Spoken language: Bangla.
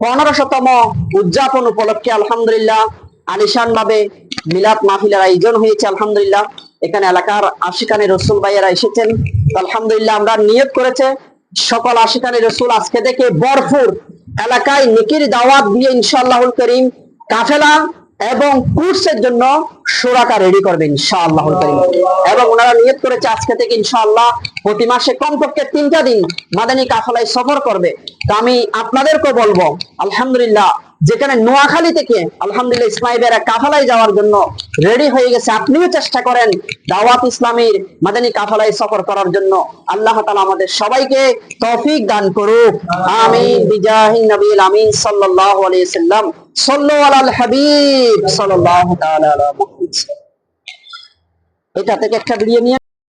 পনেরোশতম উদযাপন উপলক্ষে আলহামদুলিল্লাহ আলিশান ভাবে মিলাদ মাহফিলের আয়োজন হয়েছে আলহামদুলিল্লাহ। এখানে এলাকার আশিকানে রসুল ভাইয়েরা এসেছেন। আলহামদুলিল্লাহ আমরা নিয়োগ করেছে। সকল আশিকানে রসুল আজকে থেকে বরফুর এলাকায় নিকির দাওয়াত দিয়ে ইনশাআল্লাহুল করিম কাফেলা এবং কুর্সের জন্য সুরাকা রেডি করবে ইনশাআল্লাহুল করিম। এবং ওনারা নিয়ত করেছে আজকে থেকে ইনশাআল্লাহ প্রতি মাসে কমপক্ষে তিনটা দিন মাদানী কাফেলায় সফর করবে। তো আমি আপনাদেরকে বলব, আলহামদুলিল্লাহ, যেখানে নোয়াখালী থেকে আলহামদুলিল্লাহ ইসমাইলেরা কাফালায় যাওয়ার জন্য রেডি হয়ে গেছে। আপনিও চেষ্টা করেন দাওয়াত ইসলামীর মাদানী কাফালায় সফর করার জন্য। আল্লাহ তালা আমাদের সবাইকে তৌফিক দান করুক। আমিন। বিজাহিন নবীল আমিন হাবিব সাল্লাল্লাহু এটা থেকে একটা নিয়ে